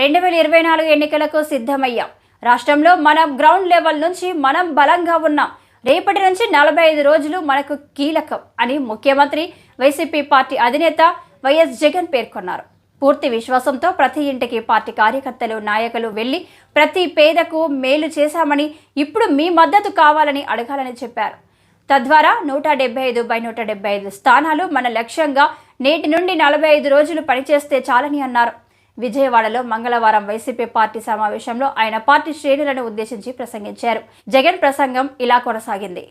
రెండు వేల ఇరవై నాలుగు ఎన్నికలకు సిద్ధమయ్యాం. రాష్ట్రంలో మనం గ్రౌండ్ లెవెల్ నుంచి మనం బలంగా ఉన్నాం. రేపటి నుంచి నలభై ఐదు రోజులు మనకు కీలకం అని ముఖ్యమంత్రి వైసీపీ పార్టీ అధినేత వైఎస్ జగన్ పేర్కొన్నారు. పూర్తి విశ్వాసంతో ప్రతి ఇంటికి పార్టీ కార్యకర్తలు నాయకులు వెళ్ళి ప్రతి పేదకు మేలు చేశామని ఇప్పుడు మీ మద్దతు కావాలని అడగాలని చెప్పారు. తద్వారా నూట డెబ్బై ఐదు బై నూట డెబ్బై ఐదు స్థానాలు మన లక్ష్యంగా నేటి నుండి నలభై ఐదు రోజులు పనిచేస్తే చాలని అన్నారు. విజయవాడలో మంగళవారం వైసీపీ పార్టీ సమావేశంలో ఆయన పార్టీ శ్రేణులను ఉద్దేశించి ప్రసంగించారు. జగన్ ప్రసంగం ఇలా కొనసాగింది.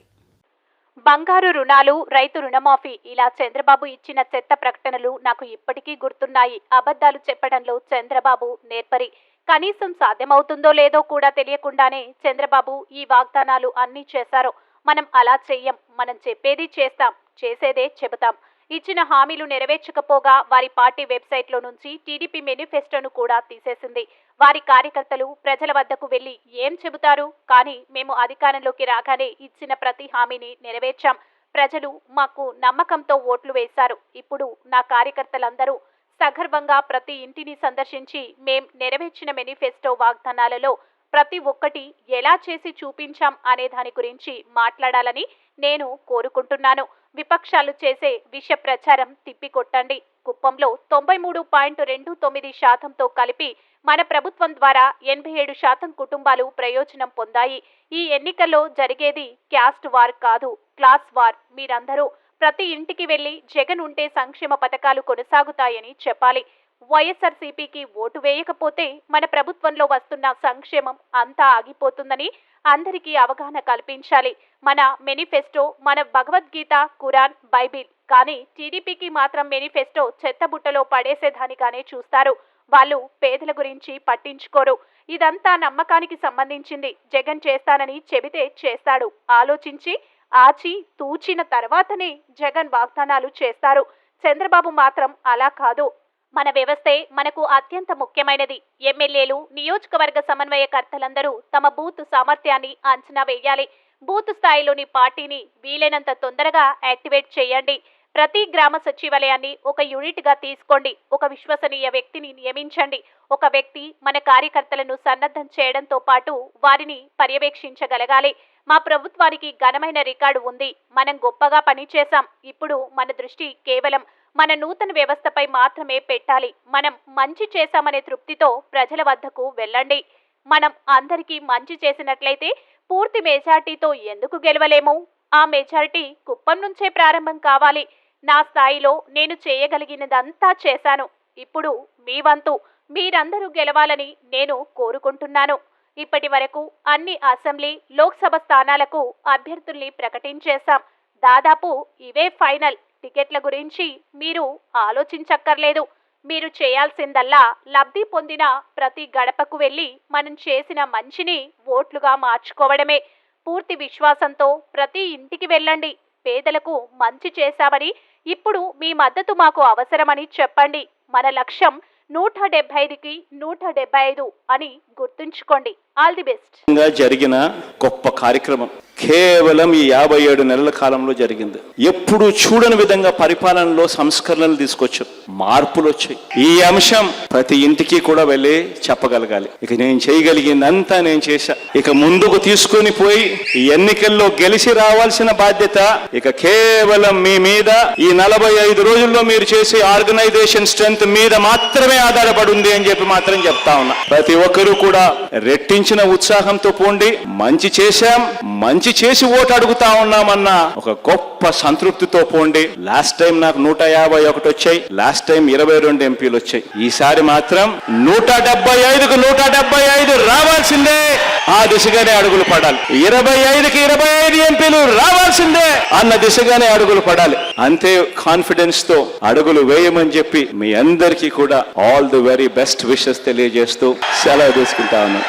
బంగారు రుణాలు రైతు రుణమాఫీ ఇలా చంద్రబాబు ఇచ్చిన చెత్త ప్రకటనలు నాకు ఇప్పటికీ గుర్తున్నాయి. అబద్ధాలు చెప్పడంలో చంద్రబాబు నేర్పరి. కనీసం సాధ్యమవుతుందో లేదో కూడా తెలియకుండానే చంద్రబాబు ఈ వాగ్దానాలు అన్నీ చేశారు. మనం అలా చెయ్యం మనం చెప్పేది చేస్తాం చేసేదే చెబుతాం. ఇచ్చిన హామీలు నెరవేర్చకపోగా వారి పార్టీ వెబ్సైట్లో నుంచి టీడీపీ మేనిఫెస్టోను కూడా తీసేసింది. వారి కార్యకర్తలు ప్రజల వద్దకు వెళ్ళి ఏం చెబుతారు? కానీ మేము అధికారంలోకి రాగానే ఇచ్చిన ప్రతి హామీని నెరవేర్చాం. ప్రజలు మాకు నమ్మకంతో ఓట్లు వేశారు. ఇప్పుడు నా కార్యకర్తలందరూ సగర్వంగా ప్రతి ఇంటిని సందర్శించి మేం నెరవేర్చిన మేనిఫెస్టో వాగ్దానాలలో ప్రతి ఒక్కటి ఎలా చేసి చూపించాం అనే దాని గురించి మాట్లాడాలని నేను కోరుకుంటున్నాను. విపక్షాలు చేసే విష ప్రచారం తిప్పికొట్టండి. కుప్పంలో తొంభై మూడు పాయింట్ రెండు తొమ్మిది శాతంతో కలిపి మన ప్రభుత్వం ద్వారా ఎనభై ఏడు శాతం కుటుంబాలు ప్రయోజనం పొందాయి. ఈ ఎన్నికల్లో జరిగేది క్యాస్ట్ వార్ కాదు క్లాస్ వార్. మీరందరూ ప్రతి ఇంటికి వెళ్ళి జగన్ ఉంటే సంక్షేమ పథకాలు కొనసాగుతాయని చెప్పాలి. వైఎస్ఆర్సీపీకి ఓటు వేయకపోతే మన ప్రభుత్వంలో వస్తున్న సంక్షేమం అంతా ఆగిపోతుందని అందరికీ అవగాహన కల్పించాలి. మన మేనిఫెస్టో మన భగవద్గీత ఖురాన్ బైబిల్. కానీ టీడీపీకి మాత్రం మేనిఫెస్టో చెత్తబుట్టలో పడేసేదానిగానే చూస్తారు. వాళ్ళు పేదల గురించి పట్టించుకోరు. ఇదంతా నమ్మకానికి సంబంధించింది. జగన్ చేస్తానని చెబితే చేస్తాడు. ఆలోచించి ఆచి తూచిన తర్వాతనే జగన్ వాగ్దానాలు చేస్తారు. చంద్రబాబు మాత్రం అలా కాదు. మన వ్యవస్థే మనకు అత్యంత ముఖ్యమైనది. ఎమ్మెల్యేలు నియోజకవర్గ సమన్వయకర్తలందరూ తమ బూత్ సామర్థ్యాన్ని అంచనా వేయాలి. బూత్ స్థాయిలోని పార్టీని వీలైనంత తొందరగా యాక్టివేట్ చేయండి. ప్రతి గ్రామ సచివాలయాన్ని ఒక యూనిట్గా తీసుకోండి. ఒక విశ్వసనీయ వ్యక్తిని నియమించండి. ఒక వ్యక్తి మన కార్యకర్తలను సన్నద్ధం చేయడంతో పాటు వారిని పర్యవేక్షించగలగాలి. మా ప్రభుత్వానికి ఘనమైన రికార్డు ఉంది. మనం గొప్పగా పనిచేశాం. ఇప్పుడు మన దృష్టి కేవలం మన నూతన వ్యవస్థపై మాత్రమే పెట్టాలి. మనం మంచి చేశామనే తృప్తితో ప్రజల వద్దకు వెళ్ళండి. మనం అందరికీ మంచి చేసినట్లయితే పూర్తి మెజార్టీతో ఎందుకు గెలవలేము? ఆ మెజారిటీ కుప్పం నుంచే ప్రారంభం కావాలి. నా స్థాయిలో నేను చేయగలిగినదంతా చేశాను. ఇప్పుడు మీ వంతు మీరందరూ గెలవాలని నేను కోరుకుంటున్నాను. ఇప్పటి వరకు అన్ని అసెంబ్లీ లోక్సభ స్థానాలకు అభ్యర్థుల్ని ప్రకటించేశాం. దాదాపు ఇవే ఫైనల్ టికెట్ల గురించి మీరు ఆలోచించక్కర్లేదు. మీరు చేయాల్సిందల్లా లబ్ధి పొందిన ప్రతి గడపకు వెళ్ళి మనం చేసిన మంచిని ఓట్లుగా మార్చుకోవడమే. పూర్తి విశ్వాసంతో ప్రతి ఇంటికి వెళ్ళండి. పేదలకు మంచి చేశామని ఇప్పుడు మీ మద్దతు మాకు అవసరమని చెప్పండి. మన లక్ష్యం నూట డెబ్బై ఐదుకి నూట డెబ్బై ఐదు అని గుర్తుంచుకోండి. ఆల్ ది బెస్ట్ జరిగిన గొప్ప కార్యక్రమం. కేవలం ఈ యాభై ఏడు నెలల కాలంలో జరిగింది. ఎప్పుడు చూడని విధంగా పరిపాలనలో సంస్కరణలు తీసుకొచ్చాం. మార్పులు వచ్చాయి. ఈ అంశం ప్రతి ఇంటికి కూడా వెళ్ళి చెప్పగలగాలి. ఇక నేను చేయగలిగిందంతా నేను చేశా. ఇక ముందుకు తీసుకొని పోయి ఈ ఎన్నికల్లో గెలిచి రావాల్సిన బాధ్యత ఇక కేవలం మీ మీద ఈ నలభై ఐదు రోజుల్లో మీరు చేసే ఆర్గనైజేషన్ స్ట్రెంత్ మీద మాత్రమే ఆధారపడి ఉంది అని చెప్పి మాత్రం చెప్తా ఉన్నా. ప్రతి ఒక్కరూ కూడా రెట్టించి మించిన ఉత్సాహంతో పోండి. మంచి చేశాం మంచి చేసి ఓటు అడుగుతా ఉన్నామన్న ఒక గొప్ప సంతృప్తితో పోండి. లాస్ట్ టైం నాకు నూట యాభై ఒకటి వచ్చాయి లాస్ట్ టైం ఇరవై రెండు ఎంపీలు వచ్చాయి. ఈసారి మాత్రం నూట డెబ్బై ఐదుకు నూట డెబ్బై ఐదు రావాల్సిందే. ఆ దిశగానే అడుగులు పడాలి. ఇరవై ఐదుకి ఇరవై ఐదు ఎంపీలు రావాల్సిందే అన్న దిశగానే అడుగులు పడాలి. అంతే కాన్ఫిడెన్స్తో అడుగులు వేయమని చెప్పి మీ అందరికీ కూడా all the very best wishes తెలియజేస్తూ సెలవు తీసుకుంటా ఉన్నాను.